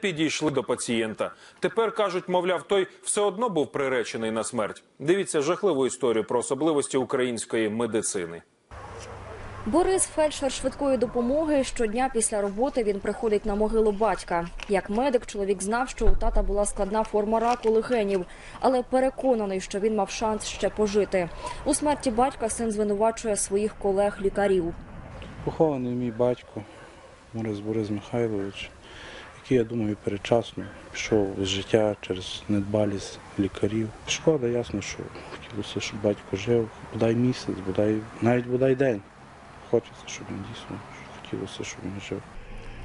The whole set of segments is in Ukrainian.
підійшли до пацієнта. Тепер кажуть, мовляв, той все одно був приречений на смерть. Дивіться жахливу історію про особливості української медицини. Борис фельдшер швидкої допомоги. Щодня після роботи він приходить на могилу батька. Як медик, чоловік знав, що у тата була складна форма раку легенів, але переконаний, що він мав шанс ще пожити. У смерті батька син звинувачує своїх колег-лікарів. Похований мій батько Мороз Борис Михайлович, який, я думаю, передчасно пішов з життя через недбалість лікарів. Шкода, ясно, що хотілося, щоб батько жив, бодай місяць, бодай навіть бодай день. Хочеться, щоб він дійсно хотілося, щоб він жив.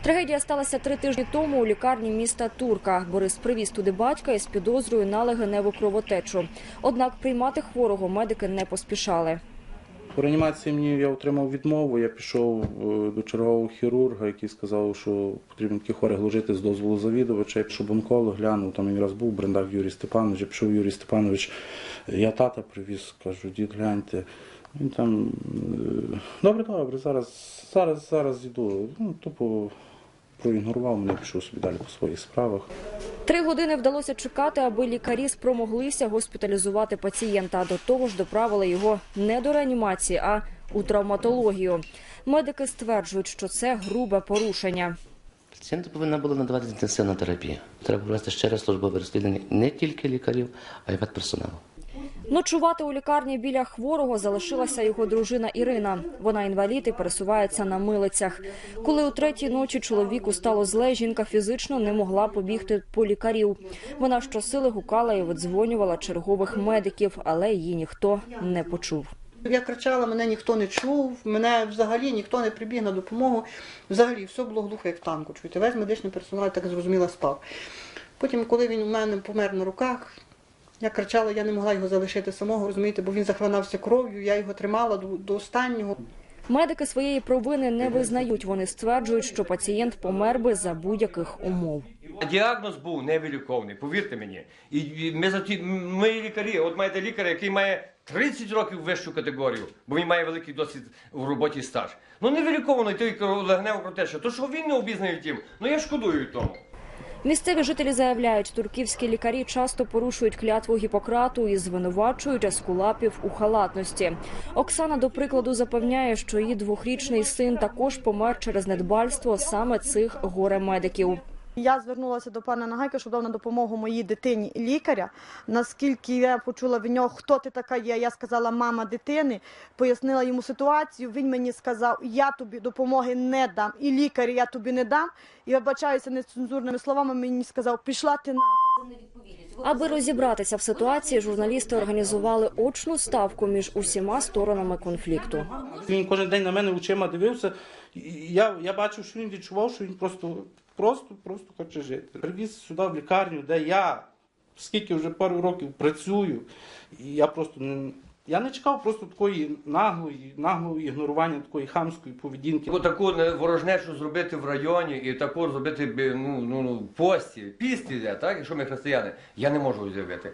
Трагедія сталася три тижні тому у лікарні міста Турка. Борис привіз туди батька із підозрою на легеневу кровотечу. Однак приймати хворого медики не поспішали. У реанімації мені я отримав відмову. Я пішов е, до чергового хірурга, який сказав, що потрібно такі хворих ложити з дозволу завідувача. Пішов онколог, глянув, там якраз був брендак Юрій Степанович. Я пішов Юрій Степанович, я тата привіз, кажу, дід, гляньте. Він там е, добре, добре, зараз, зараз, зараз йду. Ну, тупо проігнорував мене, пішов собі далі по своїх справах. Три години вдалося чекати, аби лікарі спромоглися госпіталізувати пацієнта. До того ж, доправили його не до реанімації, а у травматологію. Медики стверджують, що це грубе порушення. Пацієнту повинна була надаватися інтенсивна терапія. Треба провести ще раз службове розслідування не тільки лікарів, а й медперсоналу. Ночувати у лікарні біля хворого залишилася його дружина Ірина. Вона інвалід і пересувається на милицях. Коли у третій ночі чоловіку стало зле, жінка фізично не могла побігти по лікарів. Вона щосили гукала і видзвонювала чергових медиків, але її ніхто не почув. Я кричала, мене ніхто не чув, мене взагалі ніхто не прибіг на допомогу. Взагалі все було глухо, як в танку. Чуєте, весь медичний персонал, так зрозуміло, спав. Потім, коли він у мене помер на руках, я кричала, я не могла його залишити самого, розумієте, бо він захлинався кров'ю, я його тримала до, до останнього. Медики своєї провини не визнають. Вони стверджують, що пацієнт помер би за будь-яких умов. Діагноз був невиліковний, повірте мені. І ми за ті ми лікарі. От маєте лікаря, який має 30 років вищу категорію, бо він має великий досвід у роботі стаж. Ну невиліковано той легнево протеча. То що він не обізнаний тим, ну я шкодую тому. Місцеві жителі заявляють, турківські лікарі часто порушують клятву Гіппократу і звинувачують ескулапів у халатності. Оксана, до прикладу, запевняє, що її двохрічний син також помер через недбальство саме цих горе-медиків. Я звернулася до пана Нагайка, щоб дав на допомогу моїй дитині лікаря. Наскільки я почула від нього, хто ти така є, я сказала мама дитини, пояснила йому ситуацію. Він мені сказав, я тобі допомоги не дам, і лікаря я тобі не дам. І вибачаюся нецензурними словами. Мені сказав, пішла ти нахуй. Аби розібратися в ситуації, журналісти організували очну ставку між усіма сторонами конфлікту. Він кожен день на мене очима дивився. Я, я бачив, що він відчував, що він просто, просто, просто хоче жити. Привіз сюди в лікарню, де я скільки вже пару років працюю, і я просто. Я не чекав просто такої наглої, наглого ігнорування, такої хамської поведінки. Таку, таку не- ворожнечу зробити в районі і таку зробити ну, ну, ну, пості, пісті, так, якщо ми християни, я не можу уявити.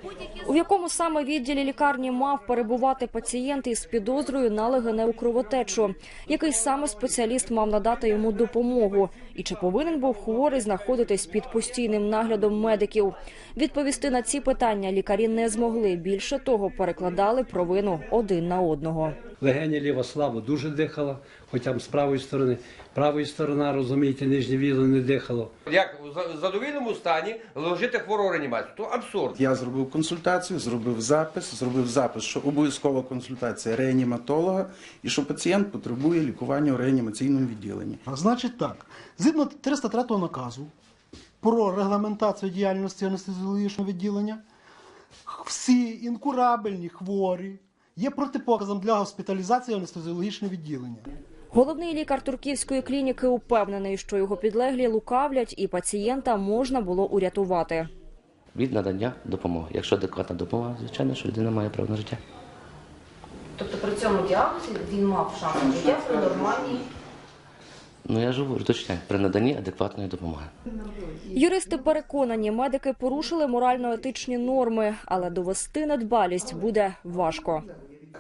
У якому саме відділі лікарні мав перебувати пацієнт із підозрою на легеневу кровотечу? Який саме спеціаліст мав надати йому допомогу? І чи повинен був хворий знаходитись під постійним наглядом медиків? Відповісти на ці питання лікарі не змогли. Більше того, перекладали провину один на одного. Легені ліва слабо дуже дихала, хоча б з правої сторони. Правої сторона, розумієте, нижнє віло не дихало. Як в задовільному стані ложити хворого реанімацію, то абсурд. Я зробив консультацію, зробив запис, зробив запис, що обов'язкова консультація реаніматолога і що пацієнт потребує лікування у реанімаційному відділенні. А Значить так, згідно 303 наказу про регламентацію діяльності анестезіологічного відділення, всі інкурабельні хворі є протипоказом для госпіталізації в анестезіологічне відділення. Головний лікар турківської клініки упевнений, що його підлеглі лукавлять, і пацієнта можна було урятувати. Від надання допомоги. Якщо адекватна допомога, звичайно, що людина має право на життя. Тобто при цьому діагнозі він мав шанс життя при нормальній. Ну я ж говорю, точно, при наданні адекватної допомоги. Юристи переконані, медики порушили морально-етичні норми, але довести недбалість буде важко.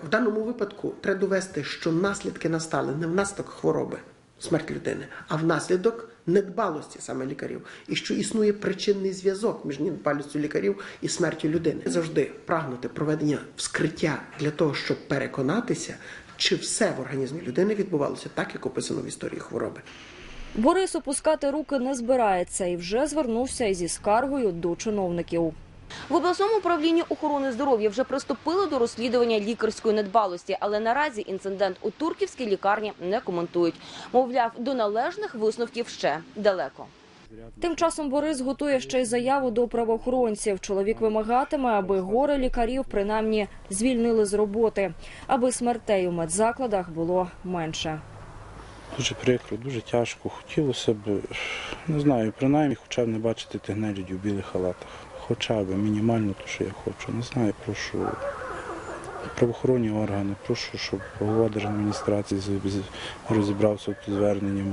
В даному випадку треба довести, що наслідки настали не внаслідок хвороби, смерть людини, а внаслідок недбалості саме лікарів, і що існує причинний зв'язок між недбалістю лікарів і смертю людини. Завжди прагнути проведення вскриття для того, щоб переконатися, чи все в організмі людини відбувалося так, як описано в історії хвороби. Борис опускати руки не збирається і вже звернувся зі скаргою до чиновників. В обласному управлінні охорони здоров'я вже приступили до розслідування лікарської недбалості, але наразі інцидент у турківській лікарні не коментують. Мовляв, до належних висновків ще далеко. Тим часом Борис готує ще й заяву до правоохоронців. Чоловік вимагатиме, аби горе лікарів принаймні звільнили з роботи, аби смертей у медзакладах було менше. Дуже прикро, дуже тяжко. Хотілося б, не знаю, принаймні хоча б не бачити тих нелюдів в білих халатах. Хоча б мінімально те, що я хочу. Не знаю, прошу правоохоронні органи, прошу, щоб голова держадміністрації розібрався з зверненням.